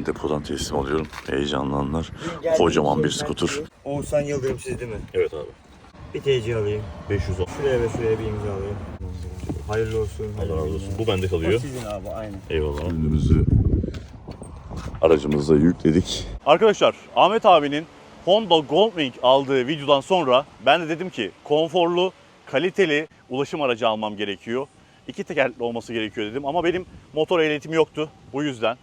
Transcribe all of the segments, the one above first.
an depodan teslim alıyorum. Heyecanlananlar. Geldiğimiz Kocaman bir skuter. beri- Oğuzhan Yıldırım siz değil mi? Evet abi. Bir TC alayım. 510. Şuraya ve şuraya bir imza alayım. Hayırlı olsun. Allah razı olsun. Bu bende O kalıyor. sizin abi aynen. Eyvallah. Ürünümüzü aracımıza yükledik. Arkadaşlar Ahmet abinin Honda Goldwing aldığı videodan sonra ben de dedim ki konforlu, kaliteli ulaşım aracı almam gerekiyor. İki tekerlekli olması gerekiyor dedim ama benim motor ehliyetim yoktu. Bu yüzden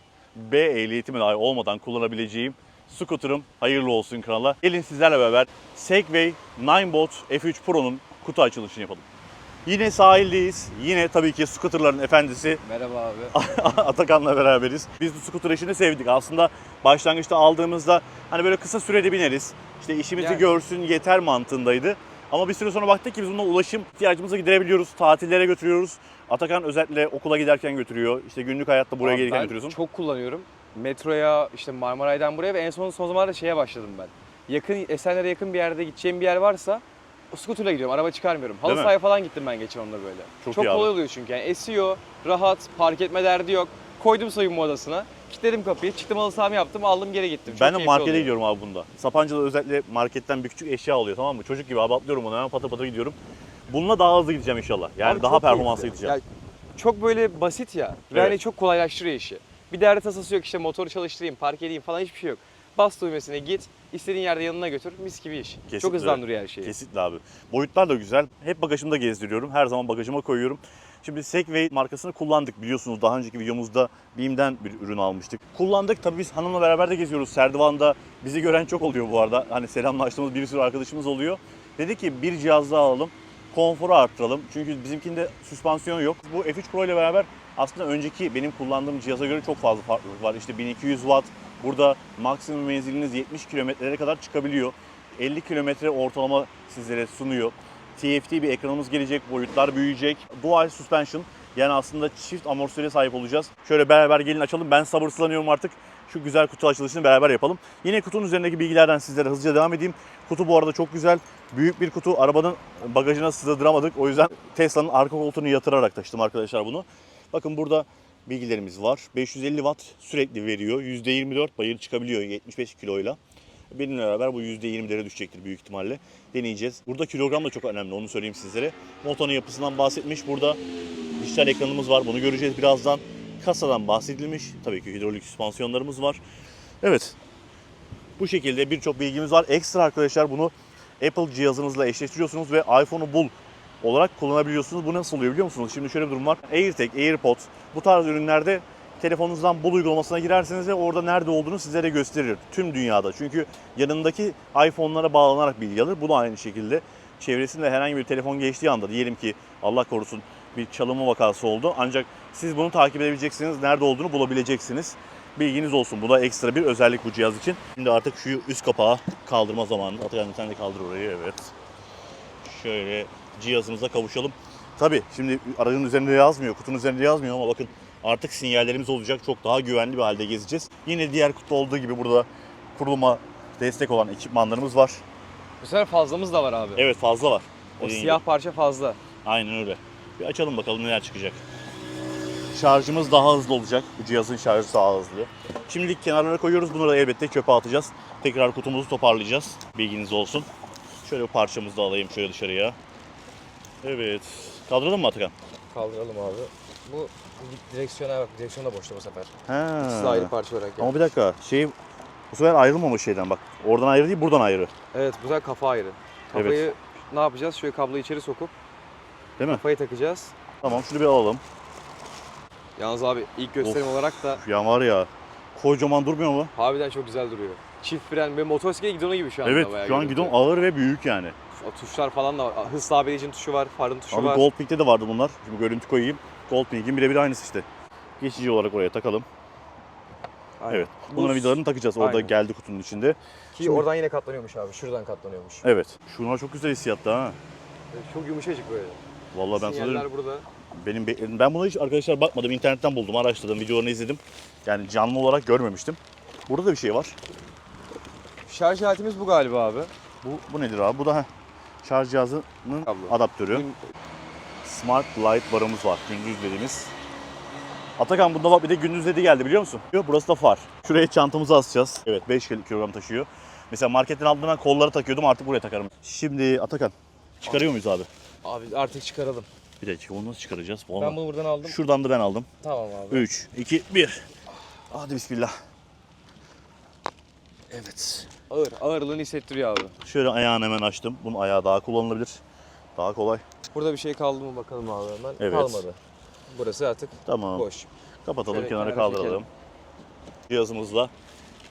B ehliyetimi dahi olmadan kullanabileceğim scooter'ım hayırlı olsun kanala. Gelin sizlerle beraber Segway Ninebot F3 Pro'nun kutu açılışını yapalım. Yine sahildeyiz. Yine tabii ki scooter'ların efendisi Merhaba abi. Atakan'la beraberiz. Biz bu scooter işini sevdik. Aslında başlangıçta aldığımızda hani böyle kısa sürede bineriz. İşte işimizi Yani. görsün yeter mantığındaydı. Ama bir süre sonra baktık ki biz bununla ulaşım ihtiyacımızı giderebiliyoruz. Tatillere götürüyoruz. Atakan özellikle okula giderken götürüyor. İşte günlük hayatta buraya Abi gelirken ben götürüyorsun. çok kullanıyorum. Metroya, işte Marmaray'dan buraya ve en son son zamanlarda şeye başladım ben. Yakın, Esenler'e yakın bir yerde gideceğim bir yer varsa skuterla gidiyorum. Araba çıkarmıyorum. Halı Değil mi? sahaya falan gittim ben geçen onunla böyle. Çok Çok, iyi abi. kolay oluyor çünkü. Yani esiyor, rahat, park etme derdi yok. Koydum soyunma odasına. Kilitledim kapıyı. Çıktım halı sahamı yaptım. Aldım geri gittim. Çok ben de markete oluyor. gidiyorum abi bunda. Sapanca'da özellikle marketten bir küçük eşya alıyor tamam mı? Çocuk gibi abi atlıyorum ona hemen patır patır gidiyorum. Bununla daha hızlı gideceğim inşallah. Yani Abi daha performanslı gideceğim. Ya çok böyle basit ya. Ve Evet. hani çok kolaylaştırıyor işi. Bir derdi tasası yok işte motoru çalıştırayım, park edeyim falan hiçbir şey yok. Bas düğmesine git, istediğin yerde yanına götür, mis gibi iş. Kesinlikle. Çok hızlandırıyor her şeyi. Kesinlikle abi. Boyutlar da güzel. Hep bagajımda gezdiriyorum. Her zaman bagajıma koyuyorum. Şimdi Segway markasını kullandık biliyorsunuz. Daha önceki videomuzda BİM'den bir ürün almıştık. Kullandık. Tabii biz hanımla beraber de geziyoruz. Serdivan'da bizi gören çok oluyor bu arada. Hani selamlaştığımız bir sürü arkadaşımız oluyor. Dedi ki bir cihaz daha alalım. Konforu arttıralım. Çünkü bizimkinde süspansiyon yok. Bu F3 Pro ile beraber aslında önceki benim kullandığım cihaza göre çok fazla farklılık var. İşte 1200 watt. Burada maksimum menziliniz 70 kilometrelere kadar çıkabiliyor. 50 kilometre ortalama sizlere sunuyor. TFT bir ekranımız gelecek, boyutlar büyüyecek. Dual suspension yani aslında çift amortisöre sahip olacağız. Şöyle beraber gelin açalım. Ben sabırsızlanıyorum artık. Şu güzel kutu açılışını beraber yapalım. Yine kutunun üzerindeki bilgilerden sizlere hızlıca devam edeyim. Kutu bu arada çok güzel. Büyük bir kutu. Arabanın bagajına sığdıramadık. O yüzden Tesla'nın arka koltuğunu yatırarak taşıdım arkadaşlar bunu. Bakın burada bilgilerimiz var. 550 watt sürekli veriyor. %24 bayır çıkabiliyor 75 kiloyla. Benimle beraber bu %20'lere düşecektir büyük ihtimalle. Deneyeceğiz. Burada kilogram da çok önemli onu söyleyeyim sizlere. Motorun yapısından bahsetmiş. Burada dijital ekranımız var. Bunu göreceğiz birazdan. Kasadan bahsedilmiş. Tabii ki hidrolik süspansiyonlarımız var. Evet. Bu şekilde birçok bilgimiz var. Ekstra arkadaşlar bunu Apple cihazınızla eşleştiriyorsunuz ve iPhone'u bul olarak kullanabiliyorsunuz. Bu nasıl oluyor biliyor musunuz? Şimdi şöyle bir durum var. AirTag, AirPods bu tarz ürünlerde telefonunuzdan bul uygulamasına girerseniz ve orada nerede olduğunu sizlere gösterir. Tüm dünyada. Çünkü yanındaki iPhone'lara bağlanarak bilgi alır. Bu da aynı şekilde çevresinde herhangi bir telefon geçtiği anda diyelim ki Allah korusun bir çalınma vakası oldu. Ancak siz bunu takip edebileceksiniz. Nerede olduğunu bulabileceksiniz. Bilginiz olsun. Bu da ekstra bir özellik bu cihaz için. Şimdi artık şu üst kapağı kaldırma zamanı. Atakan sen de kaldır orayı. Evet. Şöyle cihazımıza kavuşalım. Tabii şimdi aracın üzerinde yazmıyor, kutunun üzerinde yazmıyor ama bakın artık sinyallerimiz olacak. Çok daha güvenli bir halde gezeceğiz. Yine diğer kutu olduğu gibi burada kuruluma destek olan ekipmanlarımız var. Bu sefer fazlamız da var abi. Evet fazla var. o Dediğin siyah gibi. parça fazla. Aynen öyle. Bir açalım bakalım neler çıkacak. Şarjımız daha hızlı olacak. Bu cihazın şarjı daha hızlı. Şimdilik kenarlara koyuyoruz. Bunları da elbette çöpe atacağız. Tekrar kutumuzu toparlayacağız. Bilginiz olsun. Şöyle bir parçamızı da alayım şöyle dışarıya. Evet. Kaldıralım mı Atakan? Kaldıralım abi. Bu direksiyona bak, direksiyon da boşta bu sefer. Ha. İkisi de ayrı parça olarak. Ama bir dakika. Şey bu sefer ayrılmamış şeyden bak. Oradan ayrı değil, buradan ayrı. Evet, bu sefer kafa ayrı. Kafayı ne yapacağız? Şöyle kabloyu içeri sokup Değil mi? kafayı takacağız. Tamam şunu bir alalım. Yalnız abi ilk gösterim olarak da Ya var ya. Kocaman durmuyor mu? harbiden çok güzel duruyor. Çift fren ve motosiklet gidonu gibi şu anda Evet. Şu an görüntü. gidon ağır ve büyük yani. O tuşlar falan da var. Hız sabitleyicinin tuşu var, farın tuşu Abi var. Goldpink'te de vardı bunlar. Şimdi görüntü koyayım. Goldpink'in birebir aynısı işte. Geçici olarak oraya takalım. Aynen. Evet. Bu- Bunların vidalarını takacağız. Orada Aynen. geldi kutunun içinde. Ki Şimdi- oradan yine katlanıyormuş abi. Şuradan katlanıyormuş. Evet. Şunlar çok güzel hissiyatta ha. Çok yumuşacık böyle. Vallahi ben Sinyaller sanırım burada. benim be- ben buna hiç arkadaşlar bakmadım. internetten buldum, araştırdım, videolarını izledim. Yani canlı olarak görmemiştim. Burada da bir şey var. Şarj aletimiz bu galiba abi. Bu bu nedir abi? Bu da heh, şarj cihazının Kablo. adaptörü. Benim- Smart Light barımız var. Gündüz dediğimiz. Atakan bunda bak bir de gündüz dedi geldi biliyor musun? Yok burası da far. Şuraya çantamızı asacağız. Evet 5 kilogram taşıyor. Mesela marketten aldığımda ben kolları takıyordum artık buraya takarım. Şimdi Atakan çıkarıyor muyuz abi? Abi artık çıkaralım. Bir dakika onu nasıl çıkaracağız? Ben Olmaz. bunu buradan aldım. Şuradan da ben aldım. Tamam abi. 3, 2, 1. Hadi bismillah. Evet. Ağır. Ağırlığını hissettiriyor abi. Şöyle ayağını hemen açtım. Bunun ayağı daha kullanılabilir. Daha kolay. Burada bir şey kaldı mı bakalım abi hemen. Evet. Kalmadı. Burası artık Tamam. boş. Kapatalım, Şöyle kenara kenara kaldıralım. çekelim. Cihazımızla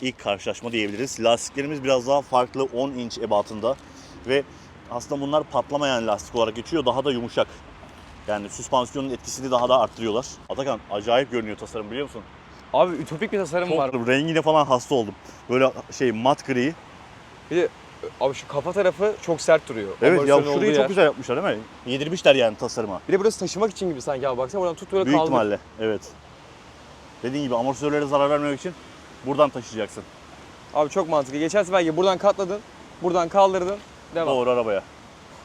ilk karşılaşma diyebiliriz. Lastiklerimiz biraz daha farklı 10 inç ebatında ve aslında bunlar patlamayan lastik olarak geçiyor. Daha da yumuşak. Yani süspansiyonun etkisini daha da arttırıyorlar. Atakan acayip görünüyor tasarım biliyor musun? Abi ütopik bir tasarım Çok var. rengine falan hasta oldum. Böyle şey mat gri. Bir de abi şu kafa tarafı çok sert duruyor. Evet ya Amortisörün şurayı olduğu çok yer. güzel yapmışlar değil mi? Yedirmişler yani tasarıma. Bir de burası taşımak için gibi sanki abi baksana buradan tut böyle Büyük kaldır. ihtimalle evet. Dediğin gibi amortisörlere zarar vermemek için buradan taşıyacaksın. Abi çok mantıklı. Geçen sefer gibi buradan katladın, buradan kaldırdın, devam. Doğru arabaya.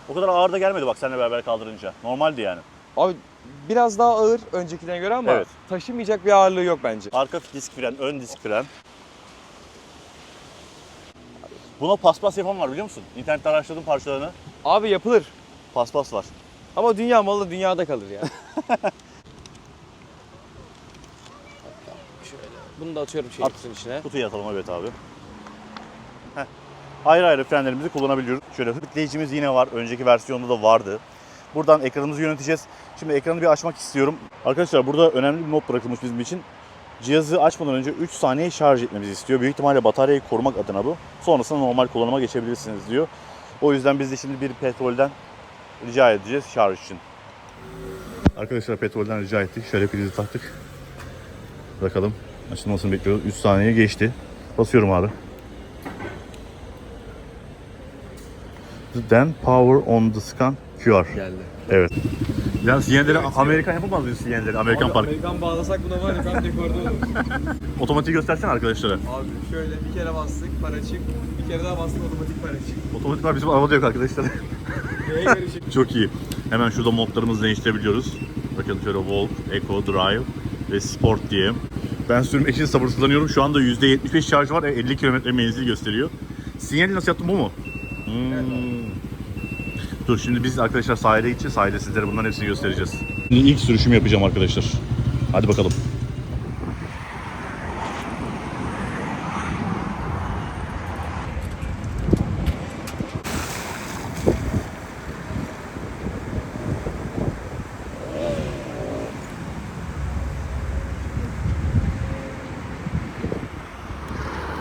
O kadar ağır da gelmedi bak seninle beraber kaldırınca. Normaldi yani. Abi biraz daha ağır öncekine göre ama Evet. taşımayacak bir ağırlığı yok bence. Arka disk fren, ön disk fren. Buna paspas yapan var biliyor musun? İnternette araştırdım parçalarını. Abi yapılır. Paspas var. Ama dünya malı dünyada kalır ya. Şöyle. Bunu da atıyorum şey At. kutunun içine. Kutuya atalım evet abi. Heh. Ayrı ayrı frenlerimizi kullanabiliyoruz. Şöyle hızleyicimiz yine var. Önceki versiyonda da vardı. Buradan ekranımızı yöneteceğiz. Şimdi ekranı bir açmak istiyorum. Arkadaşlar burada önemli bir not bırakılmış bizim için. Cihazı açmadan önce 3 saniye şarj etmemizi istiyor. Büyük ihtimalle bataryayı korumak adına bu. Sonrasında normal kullanıma geçebilirsiniz diyor. O yüzden biz de şimdi bir petrolden rica edeceğiz şarj için. Arkadaşlar petrolden rica ettik. Şöyle prizi taktık. Bakalım açılmasını bekliyoruz. 3 saniye geçti. Basıyorum abi. Then power on the scan QR. Geldi. Evet. Yani sinyalleri Amerikan yapamaz mıyız sinyalleri? Amerikan Park. Amerikan bağlasak buna var ya ben dekorda olurum. Otomatiği göstersene arkadaşlara. Abi şöyle bir kere bastık para çık, bir kere daha bastık otomatik para çık. Otomatik var bizim arabada yok arkadaşlar. Neye? Çok iyi. Hemen şurada modlarımızı değiştirebiliyoruz. Bakın şöyle Walk, Eco, Drive ve Sport diye. Ben sürmek için sabırsızlanıyorum. Şu anda %75 şarj var. e, 50 km menzil gösteriyor. Sinyali nasıl yaptın bu mu? Hmm. Dur şimdi biz arkadaşlar sahile gideceğiz. Sahilde sizlere bunların hepsini göstereceğiz. Şimdi ilk sürüşümü yapacağım arkadaşlar. Hadi bakalım.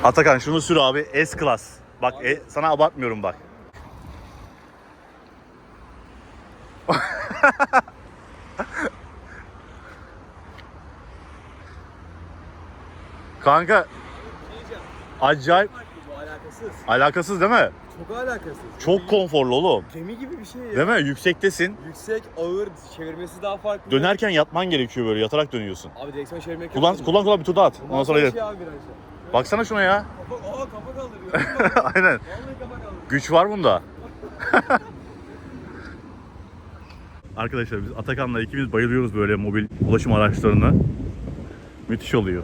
Atakan şunu sür abi. S-Class. Bak e, sana abartmıyorum bak. Kanka acayip Bu alakasız. alakasız değil mi? Çok alakasız. Çok konforlu oğlum. Gemi gibi bir şey ya. Değil mi? Yüksektesin. Yüksek, ağır, çevirmesi daha farklı. Dönerken yatman gerekiyor böyle yatarak dönüyorsun. Abi direksiyon çevirmek Kullan kullan kullan bir tur daha at. Ondan sonra gel. Şey abi virajda. Baksana şuna ya. Kafa, aa kafa kaldırıyor. Aynen. Vallahi kafa kaldırıyor. Güç var bunda. Arkadaşlar biz Atakan'la ikimiz bayılıyoruz böyle mobil ulaşım araçlarına. Müthiş oluyor.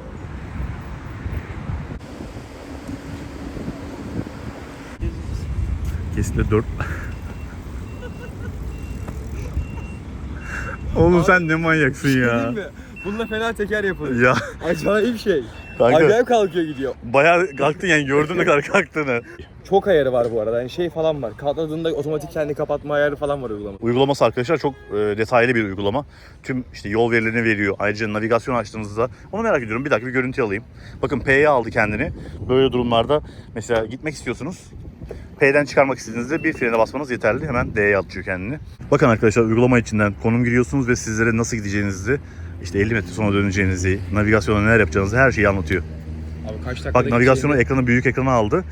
Kesinlikle 4. Oğlum sen ne manyaksın ya. Değil mi? Bununla fena teker yapılır. Ya Acayip şey. kanka Acayip kalkıyor gidiyor. bayağı kalktın yani gördün ne kadar kalktığını. Çok ayarı var bu arada. Yani şey falan var. Katladığında otomatik kendi kapatma ayarı falan var uygulama. Uygulaması arkadaşlar çok e, detaylı bir uygulama. Tüm işte yol verilerini veriyor. Ayrıca navigasyon açtığınızda onu merak ediyorum. Bir dakika bir görüntü alayım. Bakın P'ye aldı kendini. Böyle durumlarda mesela gitmek istiyorsunuz. P'den çıkarmak istediğinizde bir frene basmanız yeterli. Hemen D'ye atıyor kendini. Bakın arkadaşlar uygulama içinden konum giriyorsunuz ve sizlere nasıl gideceğinizi, işte 50 metre sonra döneceğinizi, navigasyonda neler yapacağınızı her şeyi anlatıyor. Abi kaç dakikada Bak navigasyonu ekranı büyük ekrana aldı.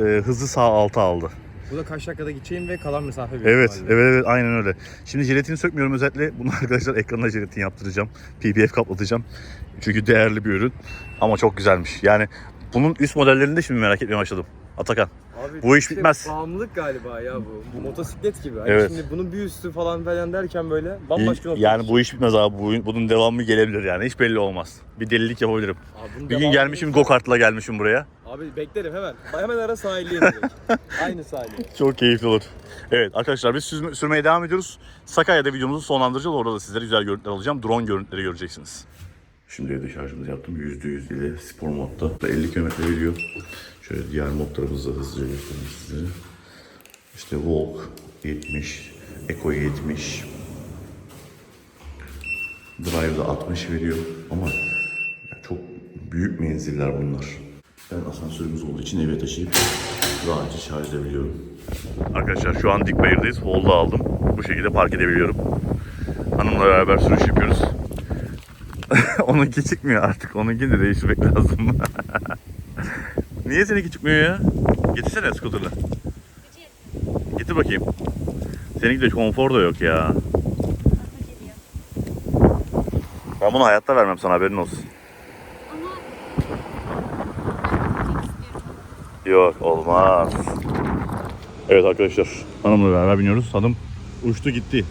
E, hızlı sağ alta aldı. Bu da kaç dakikada gideceğim ve kalan mesafe büyük Evet, ihtimalle. evet, evet, aynen öyle. Şimdi jelatini sökmüyorum özellikle. Bunu arkadaşlar ekrana jelatin yaptıracağım. PPF kaplatacağım. Çünkü değerli bir ürün. Ama çok güzelmiş. Yani bunun üst modellerini de şimdi merak etmeye başladım. Atakan. Abi Bu iş işte bitmez. Bağımlılık galiba ya bu. Bu motosiklet gibi. Hani Evet. Şimdi bunun bir üstü falan falan derken böyle bambaşka nokta. Yani bu iş bitmez abi. Bu, bunun devamı gelebilir yani. Hiç belli olmaz. Bir delilik yapabilirim. Abi bunun Bir gün devamı gelmişim go-kartla gelmişim buraya. Abi beklerim hemen. Hemen ara inecek. Aynı sahilde. Çok keyifli olur. Evet arkadaşlar biz süzme- sürmeye devam ediyoruz. Sakarya'da videomuzu sonlandıracağız. Orada da sizlere güzel görüntüler alacağım. Drone görüntüleri göreceksiniz. Şimdi evde şarjımızı yaptım. %100 ile spor modda. 50 km veriyor. Şöyle diğer modlarımızı da hızlıca göstereyim size. İşte Walk 70, Eco 70, Drive'da 60 veriyor ama ya çok büyük menziller bunlar. Ben asansörümüz olduğu için eve taşıyıp rahatça şarj edebiliyorum. Arkadaşlar şu an Dikbayır'dayız. Holda aldım. Bu şekilde park edebiliyorum. Hanımla beraber sürüş yapıyoruz. Onunki çıkmıyor artık. Onunkini de değiştirmek lazım. Niye seninki çıkmıyor ya? Getirsene skuterla. Getir bakayım. Seninki de konfor da yok ya. Ben bunu hayatta vermem sana haberin olsun. Yok olmaz. Evet arkadaşlar hanımla beraber biniyoruz. Hanım uçtu gitti.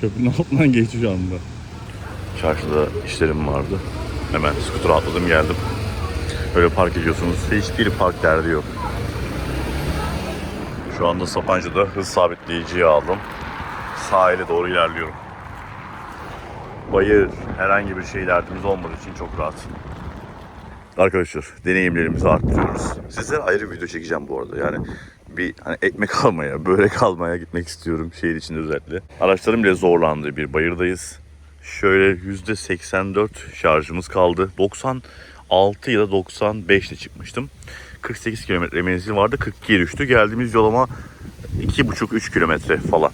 Köprünün altından geçti şu anda. Çarşıda işlerim vardı. Hemen skutura atladım geldim. Böyle park ediyorsunuz. Hiçbir park derdi yok. Şu anda Sapanca'da hız sabitleyiciyi aldım. Sahile doğru ilerliyorum. Bayır, herhangi bir şey derdimiz olmadığı için çok rahat. Arkadaşlar deneyimlerimizi arttırıyoruz. Sizlere ayrı bir video çekeceğim bu arada. Yani bir hani ekmek almaya, börek almaya gitmek istiyorum şehir içinde özellikle. Araçların bile zorlandığı bir bayırdayız. Şöyle %84 şarjımız kaldı. 96 ya da 95 ile çıkmıştım. 48 kilometre menzil vardı. 42'ye düştü. Geldiğimiz yolama 2,5-3 kilometre falan.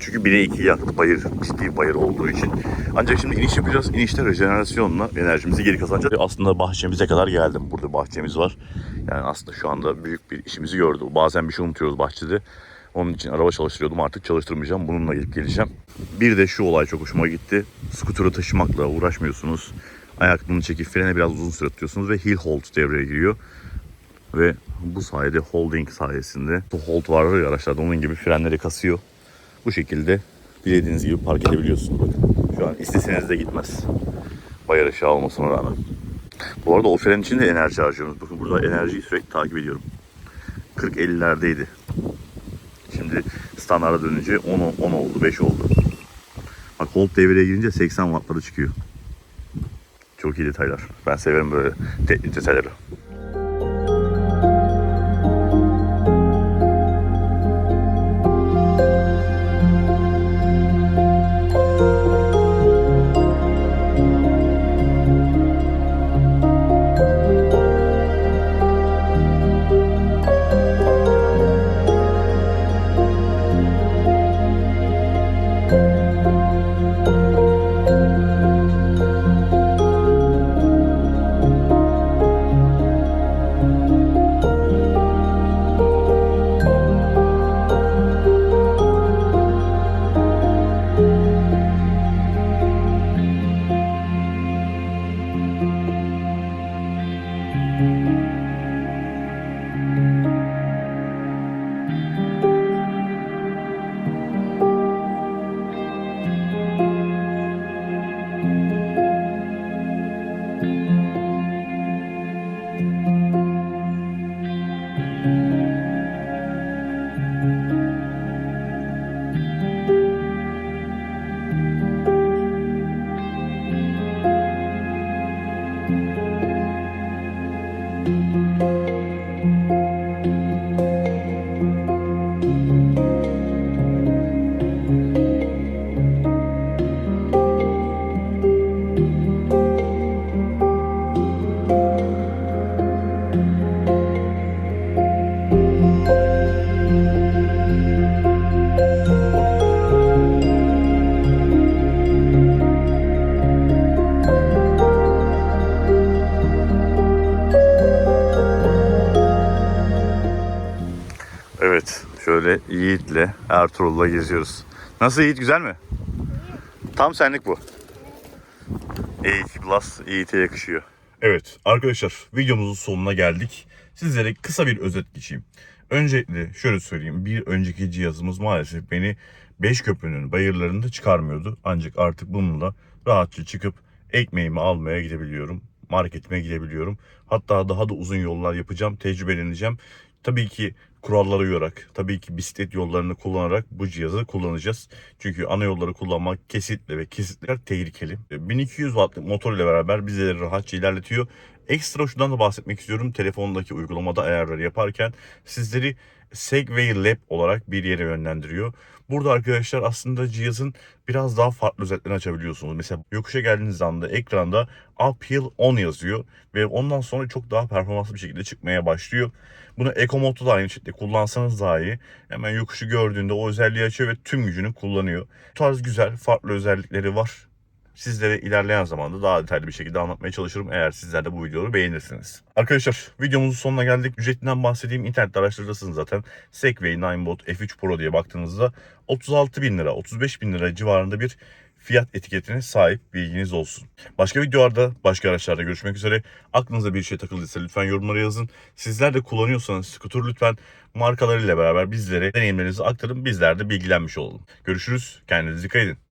Çünkü 1'e 2 yaktı bayır, ciddi bayır olduğu için. Ancak şimdi iniş yapacağız. İnişte rejenerasyonla enerjimizi geri kazanacağız. Aslında bahçemize kadar geldim. Burada bahçemiz var. Yani aslında şu anda büyük bir işimizi gördü. Bazen bir şey unutuyoruz bahçede. Onun için araba çalıştırıyordum. Artık çalıştırmayacağım. Bununla gidip geleceğim. Bir de şu olay çok hoşuma gitti. Skuturu taşımakla uğraşmıyorsunuz. Ayaklarını çekip frene biraz uzun süre tutuyorsunuz ve heel hold devreye giriyor. Ve bu sayede holding sayesinde bu hold var ya araçlarda onun gibi frenleri kasıyor. Bu şekilde dilediğiniz gibi park edebiliyorsunuz. Bakın şu an isteseniz de gitmez. Bayar aşağı olmasına rağmen. Bu arada o fren için de enerji harcıyoruz. Bakın burada enerjiyi sürekli takip ediyorum. 40-50'lerdeydi. Şimdi standarda dönünce 10, 10 oldu, 5 oldu. Bak hold devreye girince 80 wattlara çıkıyor. Çok iyi detaylar. Ben severim böyle detayları. Ertuğrul'la geziyoruz. Nasıl Yiğit, güzel mi? Tam senlik bu. E2 Plus Yiğit'e yakışıyor. Evet arkadaşlar videomuzun sonuna geldik. Sizlere kısa bir özet geçeyim. Öncelikle şöyle söyleyeyim. Bir önceki cihazımız maalesef beni Beşköprü'nün bayırlarında çıkarmıyordu. Ancak artık bununla rahatça çıkıp ekmeğimi almaya gidebiliyorum. Marketime gidebiliyorum. Hatta daha da uzun yollar yapacağım, tecrübeleneceğim. Tabii ki kurallara uyarak, tabii ki bisiklet yollarını kullanarak bu cihazı kullanacağız. Çünkü ana yolları kullanmak kesinlikle ve kesinlikle tehlikeli. 1200 wattlık motor ile beraber bizleri rahatça ilerletiyor. Ekstra şundan da bahsetmek istiyorum. Telefondaki uygulamada ayarları yaparken sizleri Segway Lab olarak bir yere yönlendiriyor. Burada arkadaşlar aslında cihazın biraz daha farklı özelliklerini açabiliyorsunuz. Mesela yokuşa geldiğiniz anda ekranda Uphill 10 yazıyor ve ondan sonra çok daha performanslı bir şekilde çıkmaya başlıyor. Bunu Eco Mode'da da aynı şekilde kullansanız dahi hemen yokuşu gördüğünde o özelliği açıyor ve tüm gücünü kullanıyor. Bu tarz güzel farklı özellikleri var. Sizlere ilerleyen zamanda daha detaylı bir şekilde anlatmaya çalışırım eğer sizler de bu videoyu beğenirsiniz. Arkadaşlar videomuzun sonuna geldik. Ücretinden bahsedeyim. İnternette araştırırsınız zaten. Segway Ninebot F3 Pro diye baktığınızda 36 bin lira, 35 bin lira civarında bir fiyat etiketine sahip bilginiz olsun. Başka videolarda, başka araçlarda görüşmek üzere. Aklınıza bir şey takıldıysa lütfen yorumlara yazın. Sizler de kullanıyorsanız skuter lütfen markalarıyla beraber bizlere deneyimlerinizi aktarın. Bizler de bilgilenmiş olalım. Görüşürüz. Kendinize dikkat edin.